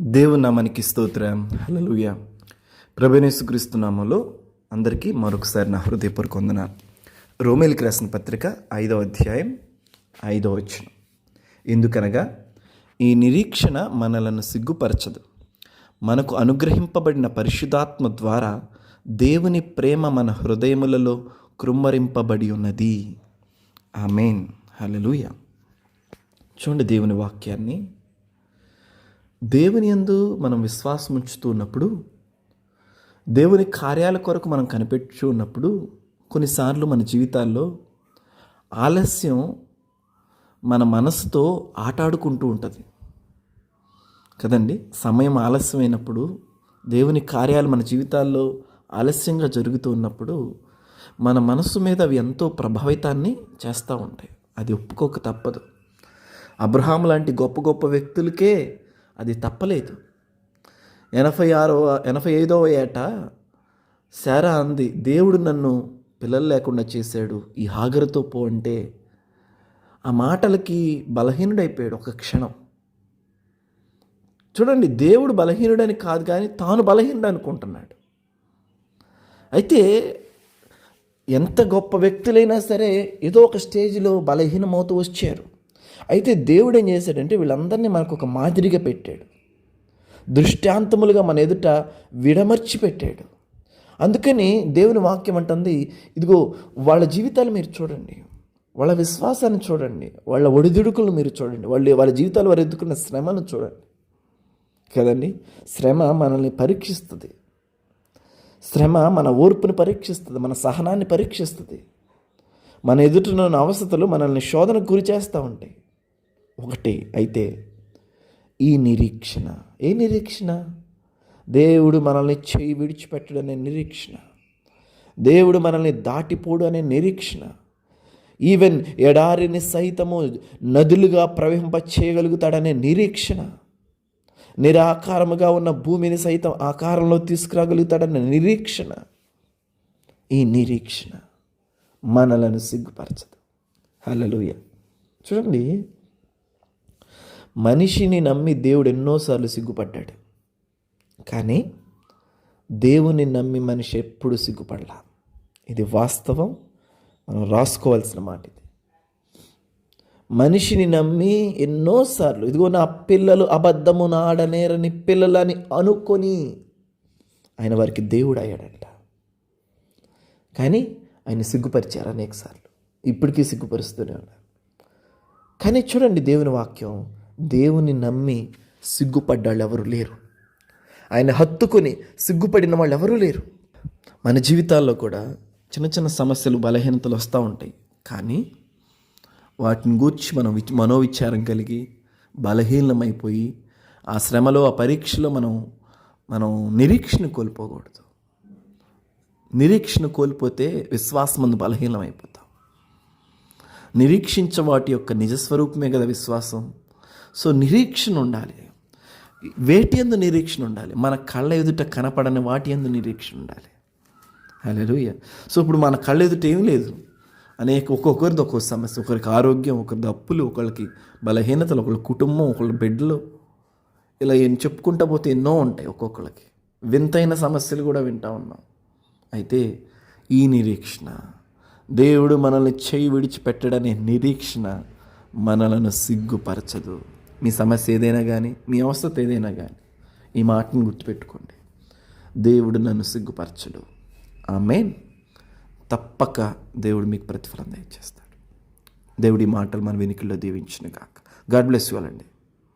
దేవు నామానికి స్తోత్రం. హలలుయ ప్రభనేసుక్రీస్తు నామంలో అందరికీ మరొకసారి నా హృదయపూర్వక వందనాలు. రోమేలికి రాసిన పత్రిక ఐదవ అధ్యాయం ఐదవ వచనం. ఎందుకనగా ఈ నిరీక్షణ మనలను సిగ్గుపరచదు. మనకు అనుగ్రహింపబడిన పరిశుధాత్మ ద్వారా దేవుని ప్రేమ మన హృదయములలో కృమ్మరింపబడి ఉన్నది. ఆమెన్. హలలుయ చూడండి దేవుని వాక్యాన్ని. దేవుని యందు మనం విశ్వాసం ఉంచుతూ ఉన్నప్పుడు దేవుని కార్యాల కొరకు మనం కనిపెట్టు ఉన్నప్పుడు కొన్నిసార్లు మన జీవితాల్లో ఆలస్యం మన మనసుతో ఆటాడుకుంటూ ఉంటుంది. కదండి? సమయం ఆలస్యమైనప్పుడు దేవుని కార్యాలు మన జీవితాల్లో ఆలస్యంగా జరుగుతూ ఉన్నప్పుడు మన మనసు మీద అవి ఎంతో ప్రభావితాన్ని చేస్తూ ఉంటాయి. అది ఒప్పుకోక తప్పదు. అబ్రహాం లాంటి గొప్ప గొప్ప వ్యక్తులకే అది తప్పలేదు. ఎనభై ఆరవ ఎనభై ఐదవ ఏట శారా అంది దేవుడు నన్ను పిల్లలు లేకుండా చేశాడు ఈ హాగరుతో పో అంటే ఆ మాటలకి బలహీనుడైపోయాడు ఒక క్షణం. చూడండి దేవుడు బలహీనుడని కాదు కానీ తాను బలహీనుడు అనుకుంటున్నాడు. అయితే ఎంత గొప్ప వ్యక్తులైనా సరే ఏదో ఒక స్టేజ్లో బలహీనమవుతూ వచ్చారు. అయితే దేవుడు ఏం చేశాడంటే వీళ్ళందరినీ మనకు ఒక మాదిరిగా పెట్టాడు. దృష్టాంతములుగా మన ఎదుట విడమర్చి పెట్టాడు. అందుకని దేవుని వాక్యం అంటుంది ఇదిగో వాళ్ళ జీవితాలు మీరు చూడండి వాళ్ళ విశ్వాసాన్ని చూడండి వాళ్ళ ఒడిదుడుకులు మీరు చూడండి వాళ్ళు వాళ్ళ జీవితాలు వారు ఎదుర్కొన్న శ్రమను చూడండి. కదండి? శ్రమ మనల్ని పరీక్షిస్తుంది. శ్రమ మన ఓర్పుని పరీక్షిస్తుంది మన సహనాన్ని పరీక్షిస్తుంది. మన ఎదుటినున్న అవస్థలు మనల్ని శోధనకు గురి చేస్తూ ఉంటాయి. ఒకటి. అయితే ఈ నిరీక్షణ. ఏ నిరీక్షణ? దేవుడు మనల్ని చేయి విడిచిపెట్టడు అనే నిరీక్షణ. దేవుడు మనల్ని దాటిపోడు అనే నిరీక్షణ. ఈవెన్ ఎడారిని సైతము నదులుగా ప్రవహింప చేయగలుగుతాడనే నిరీక్షణ. నిరాకారముగా ఉన్న భూమిని సైతం ఆకారంలో తీసుకురాగలుగుతాడన్న నిరీక్షణ. ఈ నిరీక్షణ మనలను సిగ్గుపరచదు. హలలుయ చూడండి మనిషిని నమ్మి దేవుడు ఎన్నోసార్లు సిగ్గుపడ్డాడు. కానీ దేవుని నమ్మి మనిషి ఎప్పుడు సిగ్గుపడలా? ఇది వాస్తవం. మనం రాసుకోవాల్సిన మాట ఇది. మనిషిని నమ్మి ఎన్నోసార్లు ఇదిగో నా పిల్లలు అబద్ధము నాడనేరని పిల్లలని అనుకొని ఆయన వారికి దేవుడు అయ్యాడంట. కానీ ఆయన సిగ్గుపరిచారు అనేకసార్లు. ఇప్పటికీ సిగ్గుపరుస్తూనే ఉన్నారు. కానీ చూడండి దేవుని వాక్యం. దేవుని నమ్మి సిగ్గుపడ్డాళ్ళు ఎవరు లేరు. ఆయన హత్తుకొని సిగ్గుపడిన వాళ్ళు ఎవరూ లేరు. మన జీవితాల్లో కూడా చిన్న చిన్న సమస్యలు బలహీనతలు వస్తూ ఉంటాయి. కానీ వాటిని గూర్చి మనం విచ్ మనోవిచారం కలిగి బలహీనమైపోయి ఆ శ్రమలో ఆ పరీక్షలో మనం మనం నిరీక్షణ కోల్పోకూడదు. నిరీక్షణ కోల్పోతే విశ్వాసమందు బలహీనమైపోతాం. నిరీక్షించ వాటి యొక్క నిజస్వరూపమే కదా విశ్వాసం. సో నిరీక్షణ ఉండాలి. వేటి ఎందు నిరీక్షణ ఉండాలి. మన కళ్ళ ఎదుట కనపడని వాటి ఎందు నిరీక్షణ ఉండాలి. హల్లెలూయా. సో ఇప్పుడు మన కళ్ళ ఎదుట ఏం లేదు. అనేక ఒక్కొక్కరిది ఒక్కొక్క సమస్య. ఒకరికి ఆరోగ్యం ఒకరిది అప్పులు ఒకరికి బలహీనతలు ఒకళ్ళ కుటుంబం ఒకళ్ళ బిడ్డలు ఇలా ఏం చెప్పుకుంటా పోతే ఎన్నో ఉంటాయి ఒక్కొక్కరికి వింతైన సమస్యలు కూడా వింటా ఉన్నాం. అయితే ఈ నిరీక్షణ దేవుడు మనల్ని చేయి విడిచిపెట్టడనే నిరీక్షణ మనలను సిగ్గుపరచదు. మీ సమస్య ఏదైనా కానీ మీ అవస్థ ఏదైనా కానీ ఈ మాటను గుర్తుపెట్టుకోండి. దేవుడు నన్ను సిగ్గుపరచడు. ఆమె తప్పక దేవుడు మీకు ప్రతిఫలం దయచేస్తాడు. దేవుడి మాటలు మన వెనుకల్లో దీవించిన గాక గాడ్ బ్లెస్ యూ అండి.